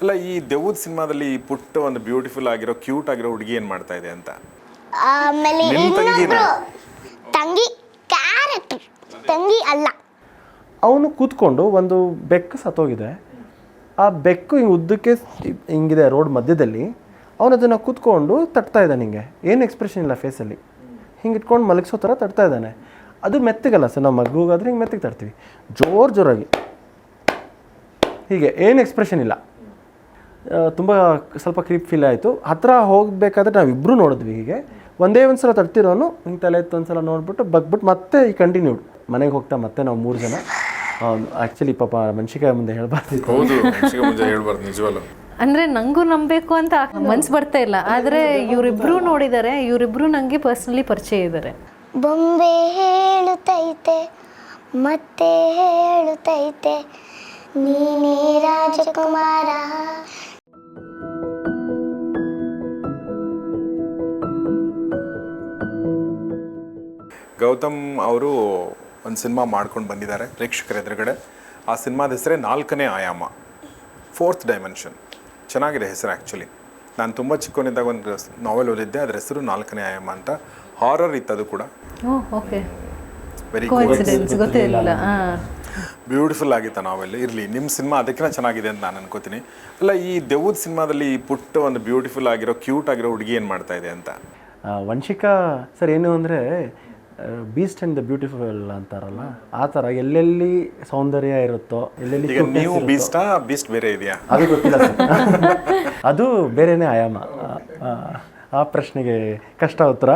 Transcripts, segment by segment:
ಅಲ್ಲ ಈ ದೆವ್ವದ ಸಿನಿಮಾದಲ್ಲಿ ಈ ಪುಟ್ಟ ಒಂದು ಬ್ಯೂಟಿಫುಲ್ ಆಗಿರೋ ಕ್ಯೂಟ್ ಆಗಿರೋ ಹುಡುಗಿ ಏನ್ ಮಾಡ್ತಾ ಇದೆ ಅಂತ? ಆಮೇಲೆ ನಿಮ್ ತಂಗಿನ? ಇನ್ನೊಬ್ರು ತಂಗಿ ಕ್ಯಾರೆಕ್ಟರ್ ತಂಗಿ ಅಲ್ಲ. ಅವನು ಕೂತ್ಕೊಂಡು ಒಂದು ಬೆಕ್ಕು ಸತ್ತೋಗಿದೆ. ಆ ಬೆಕ್ಕು ಹಿಂಗೆ ಉದ್ದಕ್ಕೆ ಹಿಂಗಿದೆ ರೋಡ್ ಮಧ್ಯದಲ್ಲಿ. ಅವನು ಅದನ್ನು ಕೂತ್ಕೊಂಡು ತಟ್ತಾ ಇದ್ದಾನೆ ಹಿಂಗೆ. ಏನು ಎಕ್ಸ್ಪ್ರೆಷನ್ ಇಲ್ಲ ಫೇಸಲ್ಲಿ ಹಿಂಗೆ ಇಟ್ಕೊಂಡು ಮಲಗಿಸೋ ಥರ ತಟ್ತಾ ಇದ್ದಾನೆ. ಅದು ಮೆತ್ತಗಲ್ಲ ಸರ್ ನಮ್ಮ ಮಗುಗಾದ್ರೆ ಹಿಂಗೆ ಮೆತ್ತಗೆ ತರ್ತೀವಿ ಜೋರು ಜೋರಾಗಿ. ಹೀಗೆ ಏನು ಎಕ್ಸ್ಪ್ರೆಷನ್ ಇಲ್ಲ. ತುಂಬ ಸ್ವಲ್ಪ ಕ್ರೀಪ್ ಫೀಲ್ ಆಯಿತು. ಹತ್ರ ಹೋಗಬೇಕಾದ್ರೆ ನಾವಿಬ್ಬರು ನೋಡಿದ್ವಿ ಹೀಗೆ. ಒಂದೇ ಒಂದು ಸಲ ತರ್ತಿರೋನು ಹಿಂಗೆ ತಲೆ ಎತ್ತು ಒಂದು ಸಲ ನೋಡ್ಬಿಟ್ಟು ಬಗ್ಬಿಟ್ಟು ಮತ್ತೆ ಈ ಕಂಟಿನ್ಯೂಡ್ ಮನೆಗೆ ಹೋಗ್ತಾ ಮತ್ತೆ ನಾವು ಮೂರು ಜನ. ಆ್ಯಕ್ಚುಲಿ ಪಾಪ ಮನ್ಸಿಕಾಯಿ ಮುಂದೆ ಹೌದು ಹೇಳ್ಬಾರ್ದು ನಿಜವಲ್ಲ ಅಂದ್ರೆ ನಂಗೂ ನಂಬಬೇಕು ಅಂತ ಮನ್ಸು ಬರ್ತಾ ಇಲ್ಲ. ಆದ್ರೆ ಇವರಿಬ್ರು ನೋಡಿದ್ದಾರೆ ಇವರಿಬ್ರು ನಂಗೆ ಪರ್ಸನಲಿ ಪರಿಚಯ ಇದ್ದಾರೆ ಬೊಂಬೆ ಹೇಳುತ್ತೈತೆ ಮತ್ತೆ ಹೇಳುತ್ತೈತೆ ನೀನೇ ರಾಜಕುಮಾರ ಗೌತಮ್ ಅವರು ಒಂದು ಸಿನಿಮಾ ಮಾಡ್ಕೊಂಡು ಬಂದಿದ್ದಾರೆ ಪ್ರೇಕ್ಷಕರ ಎದುರುಗಡೆ. ಆ ಸಿನಿಮಾದ ಹೆಸರೇ ನಾಲ್ಕನೇ ಆಯಾಮ ಫೋರ್ತ್ ಡೈಮೆನ್ಷನ್. ಚೆನ್ನಾಗಿದೆ ಹೆಸರು ಆ್ಯಕ್ಚುಲಿ. ನಾನು ತುಂಬ ಚಿಕ್ಕವನಿದ್ದಾಗ ಒಂದು ನಾವೆಲ್ ಓದಿದ್ದೆ ಅದ್ರ ಹೆಸರು ನಾಲ್ಕನೇ ಆಯಾಮ ಅಂತ. ಹಾರರ್ ಇತ್ತು ಅದು ಕೂಡ ವೆರಿ ಬ್ಯೂಟಿಫುಲ್ ಆಗಿತ್ತು ನಾವೆಲ್ಲ ಇರಲಿ ನಿಮ್ಮ ಸಿನಿಮಾ ಅದಕ್ಕಿಂತ ಚೆನ್ನಾಗಿದೆ ಅಂತ ನಾನು ಅನ್ಕೋತೀನಿ. ಅಲ್ಲ ಈ ದೆವ್ವದ ಸಿನಿಮಾದಲ್ಲಿ ಈ ಪುಟ್ಟ ಒಂದು ಬ್ಯೂಟಿಫುಲ್ ಆಗಿರೋ ಕ್ಯೂಟ್ ಆಗಿರೋ ಹುಡುಗಿ ಏನು ಮಾಡ್ತಾ ಇದೆ ಅಂತ? ವಂಶಿಕಾ ಸರ್ ಏನು ಅಂದರೆ ಬೀಸ್ಟ್ ಅಂಡ್ ದ ಬ್ಯೂಟಿಫುಲ್ ಅಂತಾರಲ್ಲ ಆ ಥರ ಎಲ್ಲೆಲ್ಲಿ ಸೌಂದರ್ಯ ಇರುತ್ತೋ ಎಲ್ಲೆಲ್ಲಿ ಈಗ ನೀವು ಬೀಸ್ಟಾ ಬೀಸ್ಟ್ ಬೇರೆ ಇದೆಯಾ? ಅದು ಗೊತ್ತಿಲ್ಲ ಸರ್. ಅದು ಬೇರೆನೇ ಆಯಾಮ. ಆ- ಪ್ರಶ್ನೆಗೆ ಕಷ್ಟ ಉತ್ತರ.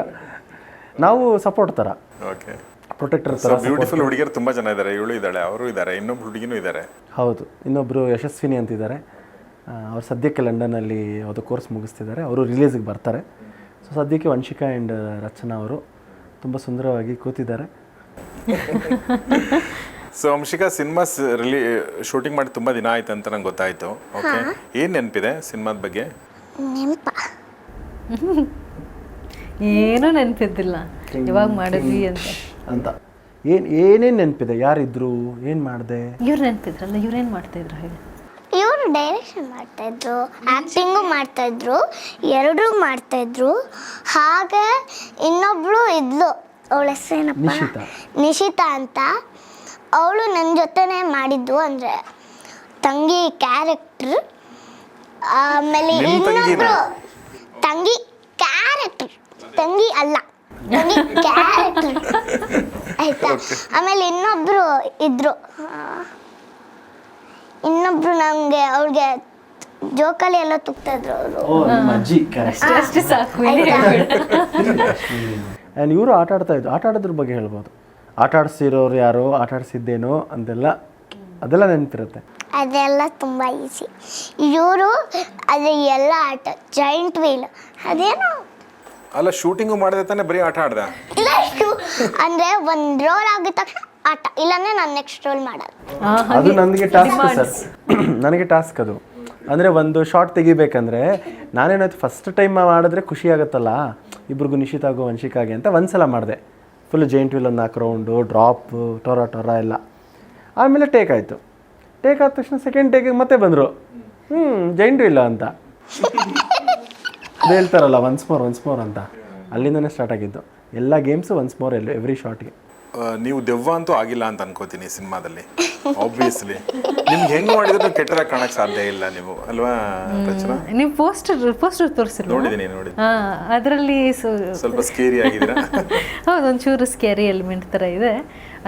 ನಾವು ಸಪೋರ್ಟ್ ಥರ. ಓಕೆ ಪ್ರೊಟೆಕ್ಟರ್ ಥರ ಬ್ಯೂಟಿಫುಲ್ ಹುಡುಗಿಯರು ತುಂಬಾ ಜನ ಇದ್ದಾರೆ. ಇವಳು ಇದ್ದಾಳೆ ಅವರು ಇದ್ದಾರೆ ಇನ್ನೊಬ್ರು ಹುಡುಗಿನೂ ಇದ್ದಾರೆ. ಹೌದು. ಇನ್ನೊಬ್ಬರು ಯಶಸ್ವಿನಿ ಅಂತಿದ್ದಾರೆ. ಅವ್ರು ಸದ್ಯಕ್ಕೆ ಲಂಡನಲ್ಲಿ ಯಾವುದೋ ಕೋರ್ಸ್ ಮುಗಿಸ್ತಿದ್ದಾರೆ. ಅವರು ರಿಲೀಸಿಗೆ ಬರ್ತಾರೆ. ಸೊ ಸದ್ಯಕ್ಕೆ ವಂಶಿಕಾ ಆ್ಯಂಡ್ ರಚನಾ ಅವರು ತುಂಬ ಸುಂದರವಾಗಿ ಕೂತಿದ್ದಾರೆ. ಸೊ ಅಂಶಿಕಾ ಸಿನಿಮಾ ರಿಲೀ ಶೂಟಿಂಗ್ ಮಾಡಿ ತುಂಬ ದಿನ ಆಯ್ತು ಅಂತ ನಂಗೆ ಗೊತ್ತಾಯ್ತು. ಓಕೆ ಏನು ನೆನಪಿದೆ ಸಿನಿಮಾದ ಬಗ್ಗೆ? ನೆನಪ. ಏನೂ ನೆನಪಿದ್ದಿಲ್ಲ. ಇವಾಗ ಮಾಡಿದ್ವಿ ಅಂತ. ಅಂತ. ಏನು ಏನೇನು ನೆನಪಿದೆ? ಯಾರಿದ್ರು? ಏನು ಮಾಡಿದೆ? ಇವ್ರು ನೆನಪಿದ್ರಲ್ಲ ಇವ್ರೇನು ಮಾಡ್ತಾ ಇದ್ರು ಹೇಳಿ. ಇವರು ಡೈರೆಕ್ಷನ್ ಮಾಡ್ತಾ ಇದ್ರು ಆಕ್ಟಿಂಗು ಮಾಡ್ತಾ ಇದ್ರು ಎರಡೂ ಮಾಡ್ತಾ ಇದ್ರು. ಹಾಗೆ ಇನ್ನೊಬ್ಳು ಇದ್ಲು ಅವಳ ಹೆಸರೇನಪ್ಪ? ನಿಶಿತಾ. ಅಂತ. ಅವಳು ನನ್ನ ಜೊತೆನೆ ಮಾಡಿದ್ದು ಅಂದರೆ ತಂಗಿ ಕ್ಯಾರೆಕ್ಟರ್ ಆಮೇಲೆ ಇನ್ನೊಬ್ರು ತಂಗಿ ಕ್ಯಾರೆಕ್ಟರ್ ತಂಗಿ ಅಲ್ಲ ತಂಗಿ ಕ್ಯಾರೆಕ್ಟರ್ ಆಯ್ತಾ? ಆಮೇಲೆ ಇನ್ನೊಬ್ರು ಇದ್ರು. ಇನ್ನೊಬ್ರು ನಮ್ಗೆ ಅವ್ರಿಗೆ ಜೋಕಾಲಿ ಎಲ್ಲ ತುಕ್ತಾ ಇದ್ರು ಅವರು. ಓ ನಿಮ್ಮ ಅಜ್ಜಿ ಅಷ್ಟೇ ಅಷ್ಟೇ ಸಾಕು ಆ್ಯಂಡ್ ಇವರು ಆಟ ಆಡ್ತಾ ಇದ್ರು. ಆಟ ಆಡೋದ್ರ ಬಗ್ಗೆ ಹೇಳ್ಬೋದು. ಆಟ ಆಡಿಸಿರೋರು ಯಾರೋ ಆಟ ಆಡಿಸಿದ್ದೇನೋ ಅಂತೆಲ್ಲ ಅದೆಲ್ಲ ನೆನಪಿರುತ್ತೆ. ಅದೆಲ್ಲ ತುಂಬ ಈಸಿ ಇವರು ಅದು ಎಲ್ಲ ಆಟ ಜಾಯಿಂಟ್ ವೀಲ್ ಅದೇನೋ? ಅಲ್ಲ ಶೂಟಿಂಗು ಮಾಡಿದೆ ತಾನೆ ಬರೀ ಆಟ ಆಡ್ದ? ಇಲ್ಲ ಇಷ್ಟು ಅಂದರೆ ಒಂದು ರೋಲ್ ಆಗಿದ ತಕ್ಷಣ ಆಟ ಇಲ್ಲಾಂದ್ರೆ ನಾನು ನೆಕ್ಸ್ಟ್ ರೋಲ್ ಮಾಡೋದು. ಅದು ನನಗೆ ಟಾಸ್ಕ್ ಸರ್. ನನಗೆ ಟಾಸ್ಕ್ ಅದು. ಅಂದರೆ ಒಂದು ಶಾರ್ಟ್ ತೆಗಿಬೇಕಂದ್ರೆ ನಾನೇನಾಯ್ತು ಫಸ್ಟ್ ಟೈಮ್ ಮಾಡಿದ್ರೆ ಖುಷಿ ಆಗುತ್ತಲ್ಲ? ಇಬ್ರಿಗೂ ನಿಶಿತಾಗೋ ವಂಶಿಕಾಗೆ ಅಂತ ಒಂದ್ಸಲ ಮಾಡಿದೆ. ಫುಲ್ ಜೈಂಟ್ ವೀಲ್ ಒಂದು ನಾಲ್ಕು ರೌಂಡು ಡ್ರಾಪ್ ಟೊರ ಟೊರ ಎಲ್ಲ. ಆಮೇಲೆ ಟೇಕ್ ಆಯಿತು. ಟೇಕ್ ಆದ ತಕ್ಷಣ ಸೆಕೆಂಡ್ ಟೇಕಿಗೆ ಮತ್ತೆ ಬಂದರು. ಹ್ಞೂ ಜೈಂಟ್ ವೀಲ್ ಅಂತ. ಹೇಳ್ತಾರಲ್ಲ ಒನ್ಸ್ ಮೋರ್ ಒನ್ಸ್ ಮೋರ್ ಅಂತ. ಅಲ್ಲಿಂದನೇ ಸ್ಟಾರ್ಟ್ ಆಗಿದ್ದು. ಎಲ್ಲ ಗೇಮ್ಸು ಒನ್ಸ್ ಮೋರ್ ಎಲ್ಲ ಎವ್ರಿ ಶಾರ್ಟ್ಗೆ ನೀವು ದೆವ್ವ ಅಂತೂ ಆಗಿಲ್ಲ ಅಂತ ಅನ್ಕೋತೀನಿ ಸಿನಿಮಾದಲ್ಲಿ. ಆಬ್ವಿಯಸ್ಲಿ ನಿಮ್ಗೆ ಹೆಂಗ್ ಮಾಡಿದ್ರು ಕೆಟ್ಟದಾಗ ಕಾಣಕ್ ಸಾಧ್ಯ ಇಲ್ಲ ನೀವು ಅಲ್ವಾ ರಚನಾ ನೀವು ಪೋಸ್ಟರ್ ಪೋಸ್ಟರ್ ತೋರಿಸಿ ನೋಡಿದೀನಿ ನೋಡಿ ಹಾ ಅದರಲ್ಲಿ ಸ್ವಲ್ಪ ಸ್ಕೇರಿ ಆಗಿದ್ದೀರಾ? ಹೌದು ಒಂಚೂರು ಸ್ಕೇರಿ ಎಲಿಮೆಂಟ್ ಥರ ಇದೆ.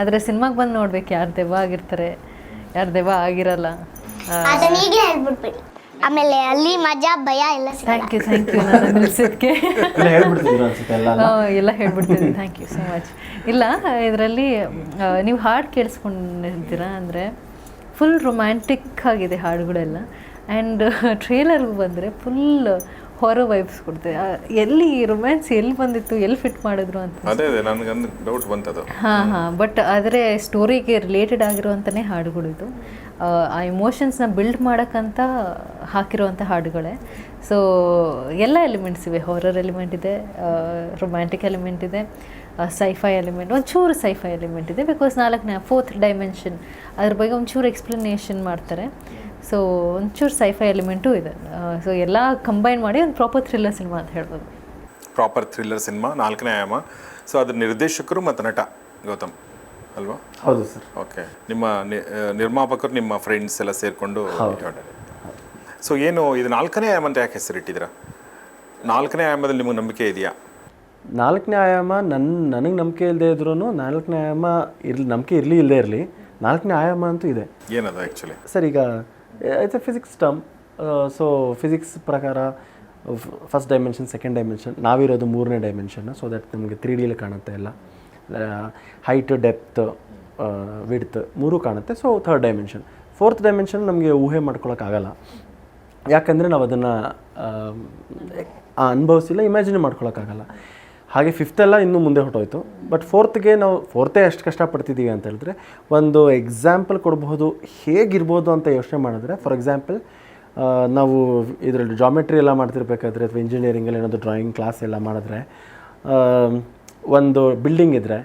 ಆದ್ರೆ ಸಿನಿಮಾಗೆ ಬಂದು ನೋಡ್ಬೇಕು ಯಾರು ದೆವ್ವ ಆಗಿರ್ತಾರೆ ಯಾರು ದೆವ್ವ ಆಗಿರಲ್ಲ. ಅದನ್ನ ಈಗಲೇ ಹೇಳ್ಬಿಟ್ಬಿಡಿ. ಆಮೇಲೆ ಅಲ್ಲಿ ಮಜಾ ಭಯ ಎಲ್ಲ ಥ್ಯಾಂಕ್ ಯು ಥ್ಯಾಂಕ್ ಯು ನಾನು ನಿಲ್ಸಿದ್ಕೆ ಎಲ್ಲ ಹೇಳ್ಬಿಡ್ತಿದ್ರು ಅನ್ಸುತ್ತೆ ಎಲ್ಲ? ಎಲ್ಲ ಹೇಳ್ಬಿಡ್ತೀನಿ ಥ್ಯಾಂಕ್ ಯು ಸೊ ಮಚ್ ಇಲ್ಲ ಇದರಲ್ಲಿ ನೀವು ಹಾಡು ಕೇಳಿಸ್ಕೊಂಡಿರ್ತೀರಾ ಅಂದರೆ ಫುಲ್ ರೊಮ್ಯಾಂಟಿಕ್ ಆಗಿದೆ ಹಾಡುಗಳೆಲ್ಲ. ಆ್ಯಂಡ್ ಟ್ರೇಲರ್ಗೆ ಬಂದರೆ ಫುಲ್ ಹೊರ ವೈಬ್ಸ್ ಕೊಡ್ತೇವೆ ಎಲ್ಲಿ ರೊಮ್ಯಾನ್ಸ್ ಎಲ್ಲಿ ಬಂದಿತ್ತು ಎಲ್ಲಿ ಫಿಟ್ ಮಾಡಿದ್ರು ಅಂತ. ಅದೇ ಅದೇ ನನಗೊಂದು ಡೌಟ್ ಬಂತದು. ಹಾಂ ಹಾಂ ಬಟ್ ಆದರೆ ಸ್ಟೋರಿಗೆ ರಿಲೇಟೆಡ್ ಆಗಿರುವಂಥನೇ ಹಾಡುಗಳು ಇದು ಆ, ಆ ಇಮೋಷನ್ಸ್ನ ಬಿಲ್ಡ್ ಮಾಡೋಕ್ಕಂತ ಹಾಕಿರುವಂಥ ಹಾಡುಗಳೇ. ಸೊ ಎಲ್ಲ ಎಲಿಮೆಂಟ್ಸ್ ಇವೆ. ಹೊರರ್ ಎಲಿಮೆಂಟ್ ಇದೆ ರೊಮ್ಯಾಂಟಿಕ್ ಎಲಿಮೆಂಟ್ ಇದೆ. ಸೈಫೈ ಎಲಿಮೆಂಟ್ ಒಂಚೂರು ಸೈಫೈ ಎಲಿಮೆಂಟ್ ಇದೆ ಬಿಕಾಸ್ ನಾಲ್ಕನೇ ಫೋರ್ತ್ ಡೈಮೆನ್ಷನ್ ಅದ್ರ ಬಗ್ಗೆ ಒಂಚೂರು ಎಕ್ಸ್ಪ್ಲನೇಷನ್ ಮಾಡ್ತಾರೆ. ಸೊ ಒಂಚೂರು ಸೈಫೈ ಎಲಿಮೆಂಟು ಇದೆ. ಸೊ ಎಲ್ಲ ಕಂಬೈನ್ ಮಾಡಿ ಒಂದು ಪ್ರಾಪರ್ ಥ್ರಿಲ್ಲರ್ ಸಿನಿಮಾ ಅಂತ ಹೇಳ್ಬೋದು. ಪ್ರಾಪರ್ ಥ್ರಿಲ್ಲರ್ ಸಿನಿಮಾ ನಾಲ್ಕನೇ ಆಯಾಮ. ಸೊ ಅದ್ರ ನಿರ್ದೇಶಕರು ಮತ್ತು ನಟ ಗೌತಮ್ ಅಲ್ವಾ? ಹೌದು ಸರ್. ಓಕೆ ನಿಮ್ಮ ನಿರ್ಮಾಪಕರು ನಿಮ್ಮ ಫ್ರೆಂಡ್ಸ್ ಎಲ್ಲ ಸೇರಿಕೊಂಡು ಸೊ ಏನು ಇದು ನಾಲ್ಕನೇ ಆಯಾಮ ಅಂತ ಯಾಕೆ ಹೆಸರಿಟ್ಟಿದ್ದೀರಾ? ನಾಲ್ಕನೇ ಆಯಾಮದಲ್ಲಿ ನಿಮಗೆ ನಂಬಿಕೆ ಇದೆಯಾ? ನಾಲ್ಕನೇ ಆಯಾಮ ನನ್ನ ನನಗೆ ನಂಬಿಕೆ ಇಲ್ಲದೆ ಇದ್ರೂ ನಾಲ್ಕನೇ ಆಯಾಮ ಇರ್ಲಿ ನಂಬಿಕೆ ಇರಲಿ ಇಲ್ಲದೆ ಇರಲಿ ನಾಲ್ಕನೇ ಆಯಾಮ ಅಂತೂ ಇದೆ. ಏನದು ಆ್ಯಕ್ಚುಲಿ ಸರ್ ಈಗ it's a physics term so physics ಪ್ರಕಾರ ಫಸ್ಟ್ ಡೈಮೆನ್ಷನ್ ಸೆಕೆಂಡ್ ಡೈಮೆನ್ಷನ್ ನಾವಿರೋದು ಮೂರನೇ ಡೈಮೆನ್ಷನ್ ಸೊ ದಟ್ ನಮಗೆ ತ್ರೀ ಡಿಲಿ ಕಾಣುತ್ತೆ ಎಲ್ಲ. ಹೈಟ್ ಡೆಪ್ತ್ ವಿಡ್ತ್ ಮೂರು ಕಾಣುತ್ತೆ so third dimension fourth dimension ನಮಗೆ ಊಹೆ ಮಾಡ್ಕೊಳಕ್ಕಾಗಲ್ಲ ಯಾಕಂದರೆ ನಾವು ಅದನ್ನು ಅನುಭವಿಸಿಲ್ಲ ಇಮ್ಯಾಜಿನ್ ಮಾಡ್ಕೊಳಕ್ಕಾಗಲ್ಲ ಹಾಗೆ ಫಿಫ್ತೆಲ್ಲ ಇನ್ನೂ ಮುಂದೆ ಹೊಟ್ಟೋಯ್ತು ಬಟ್ ಫೋರ್ತ್ಗೆ ನಾವು ಫೋರ್ತೇ ಅಷ್ಟು ಕಷ್ಟಪಡ್ತಿದ್ದೀವಿ ಅಂತ ಹೇಳಿದ್ರೆ, ಒಂದು ಎಕ್ಸಾಂಪಲ್ ಕೊಡಬಹುದು, ಹೇಗಿರ್ಬೋದು ಅಂತ ಯೋಚನೆ ಮಾಡಿದ್ರೆ ಫಾರ್ ಎಕ್ಸಾಂಪಲ್ ನಾವು ಇದರಲ್ಲಿ ಜಾಮೆಟ್ರಿ ಎಲ್ಲ ಮಾಡ್ತಿರ್ಬೇಕಾದ್ರೆ, ಅಥವಾ ಇಂಜಿನಿಯರಿಂಗಲ್ಲಿ ಏನಾದರೂ ಡ್ರಾಯಿಂಗ್ ಕ್ಲಾಸ್ ಎಲ್ಲ ಮಾಡಿದ್ರೆ ಒಂದು ಬಿಲ್ಡಿಂಗ್ ಇದ್ದರೆ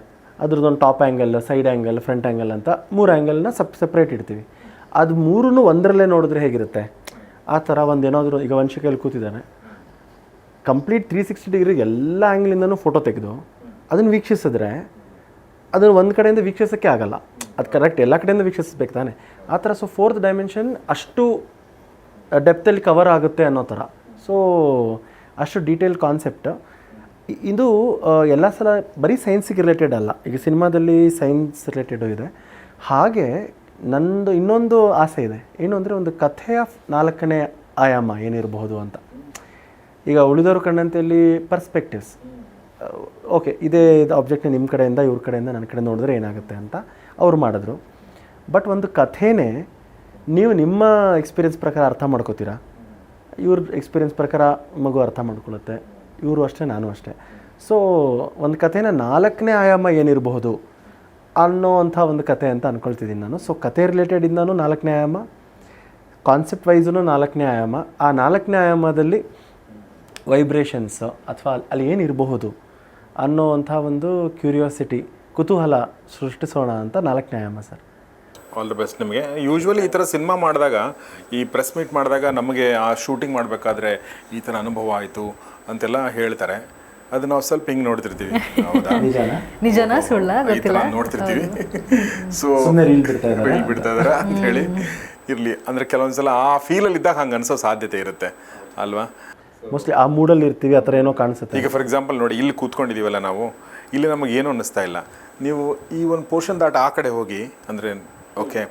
ಅದ್ರದ್ದೊಂದು top angle side angle front angle ಅಂತ ಮೂರು ಆ್ಯಂಗಲ್ನ ಸಪ್ ಸಪ್ರೇಟ್ ಇಡ್ತೀವಿ. ಅದು ಮೂರೂ ಒಂದರಲ್ಲೇ ನೋಡಿದ್ರೆ ಹೇಗಿರುತ್ತೆ? ಆ ಥರ ಒಂದು ಏನಾದರೂ, ಈಗ ವಂಶಿಕೆಯಲ್ಲಿ ಕೂತಿದ್ದಾನೆ. ಕಂಪ್ಲೀಟ್ ತ್ರೀ ಸಿಕ್ಸ್ಟಿ ಡಿಗ್ರಿ ಎಲ್ಲ ಆ್ಯಂಗ್ಲಿಂದನೂ ಫೋಟೋ ತೆಗೆದು ಅದನ್ನು ವೀಕ್ಷಿಸಿದ್ರೆ ಅದನ್ನು ಒಂದು ಕಡೆಯಿಂದ ವೀಕ್ಷಿಸೋಕ್ಕೆ ಆಗಲ್ಲ. ಅದು ಕರೆಕ್ಟ್ ಎಲ್ಲ ಕಡೆಯಿಂದ ವೀಕ್ಷಿಸಬೇಕು ತಾನೆ. ಆ ಥರ ಸೊ ಫೋರ್ತ್ ಡೈಮೆನ್ಷನ್ ಅಷ್ಟು ಡೆಪ್ತಲ್ಲಿ ಕವರ್ ಆಗುತ್ತೆ ಅನ್ನೋ ಥರ. ಸೊ ಅಷ್ಟು ಡೀಟೇಲ್ ಕಾನ್ಸೆಪ್ಟ್ ಇದು ಎಲ್ಲ ಸಲ ಬರೀ ಸೈನ್ಸಿಗೆ ರಿಲೇಟೆಡ್ ಅಲ್ಲ. ಈಗ ಸಿನಿಮಾದಲ್ಲಿ ಸೈನ್ಸ್ ರಿಲೇಟೆಡು ಇದೆ. ಹಾಗೆ ನಂದು ಇನ್ನೊಂದು ಆಸೆ ಇದೆ. ಏನು ಅಂದರೆ ಒಂದು ಕಥೆಯ ನಾಲ್ಕನೇ ಆಯಾಮ ಏನಿರಬಹುದು ಅಂತ. ಈಗ ಉಳಿದವರು ಕಂಡಂತೆಯಲ್ಲಿ ಪರ್ಸ್ಪೆಕ್ಟಿವ್ಸ್ ಓಕೆ ಇದೇ ಇದು ಆಬ್ಜೆಕ್ಟ್ನ ನಿಮ್ಮ ಕಡೆಯಿಂದ, ಇವ್ರ ಕಡೆಯಿಂದ ನನ್ನ ಕಡೆ ನೋಡಿದ್ರೆ ಏನಾಗುತ್ತೆ ಅಂತ ಅವ್ರು ಮಾಡಿದ್ರು. ಬಟ್ ಒಂದು ಕಥೆನೇ ನೀವು ನಿಮ್ಮ ಎಕ್ಸ್ಪೀರಿಯನ್ಸ್ ಪ್ರಕಾರ ಅರ್ಥ ಮಾಡ್ಕೋತೀರಾ? ಇವ್ರ ಎಕ್ಸ್ಪೀರಿಯನ್ಸ್ ಪ್ರಕಾರ ಮಗು ಅರ್ಥ ಮಾಡ್ಕೊಳ್ಳುತ್ತೆ ಇವರು ಅಷ್ಟೇ, ನಾನು ಅಷ್ಟೇ. ಸೊ ಒಂದು ಕಥೆನ ನಾಲ್ಕನೇ ಆಯಾಮ ಏನಿರಬಹುದು ಅನ್ನೋ ಅಂಥ ಒಂದು ಕತೆ ಅಂತ ಅಂದ್ಕೊಳ್ತಿದ್ದೀನಿ ನಾನು. ಸೊ ಕತೆ ರಿಲೇಟೆಡ್ ಇಂದನೂ ನಾಲ್ಕನೇ ಆಯಾಮ ಕಾನ್ಸೆಪ್ಟ್ ವೈಸೂ ನಾಲ್ಕನೇ ಆಯಾಮ. ಆ ನಾಲ್ಕನೇ ಆಯಾಮದಲ್ಲಿ ವೈಬ್ರೇಷನ್ಸ್ ಅಥವಾ ಅಲ್ಲಿ ಏನಿರಬಹುದು ಅನ್ನೋವಂಥ ಒಂದು ಕ್ಯೂರಿಯಾಸಿಟಿ ಕುತೂಹಲ ಸೃಷ್ಟಿಸೋಣ ಅಂತ ನಾಲ್ಕು ಆಯಾಮ ಸರ್. ಆಲ್ ದ ಬೆಸ್ಟ್ ನಿಮಗೆ. ಯೂಶ್ವಲಿ ಈ ಥರ ಸಿನಿಮಾ ಮಾಡಿದಾಗ ಈ ಪ್ರೆಸ್ ಮೀಟ್ ಮಾಡಿದಾಗ ನಮಗೆ ಆ ಶೂಟಿಂಗ್ ಮಾಡಬೇಕಾದ್ರೆ ಈ ಥರ ಅನುಭವ ಆಯಿತು ಅಂತೆಲ್ಲ ಹೇಳ್ತಾರೆ. ಅದು ನಾವು ಸ್ವಲ್ಪ ಹಿಂಗೆ ನೋಡ್ತಿರ್ತೀವಿ. ಹೌದಾ? ನಿಜನಾ? ಸುಳ್ಳ ಗೊತ್ತಿಲ್ಲ? ನೋಡ್ತಿರ್ತೀವಿ. ಸೊ ಬಿಡ್ತಾ ಇದಾರೆ ಅಂತ ಹೇಳಿ. ಇರಲಿ. ಅಂದರೆ ಕೆಲವೊಂದ್ಸಲ ಆ ಫೀಲಲ್ಲಿ ಇದ್ದಾಗ ಹಂಗೆ ಅನಿಸೋ ಸಾಧ್ಯತೆ ಇರುತ್ತೆ. ಅಲ್ವಾ? ಮೋಸ್ಟ್ಲಿ ಆ ಮೂಡಲ್ಲಿ ಇರ್ತೀವಿ, ಆ ಥರ ಏನೋ ಕಾಣಿಸುತ್ತೆ. ಈಗ ಫಾರ್ ಎಕ್ಸಾಂಪಲ್ ನೋಡಿ, ಇಲ್ಲಿ ಕೂತ್ಕೊಂಡಿದ್ದೀವಲ್ಲ ನಾವು, ಇಲ್ಲಿ ನಮಗೆ ಏನೂ ಅನ್ನಿಸ್ತಾ ಇಲ್ಲ. ನೀವು ಈ ಒಂದು ಪೋರ್ಷನ್ ದಾಟ ಆ ಕಡೆ ಹೋಗಿ, ಅಂದರೆ ಓಕೆ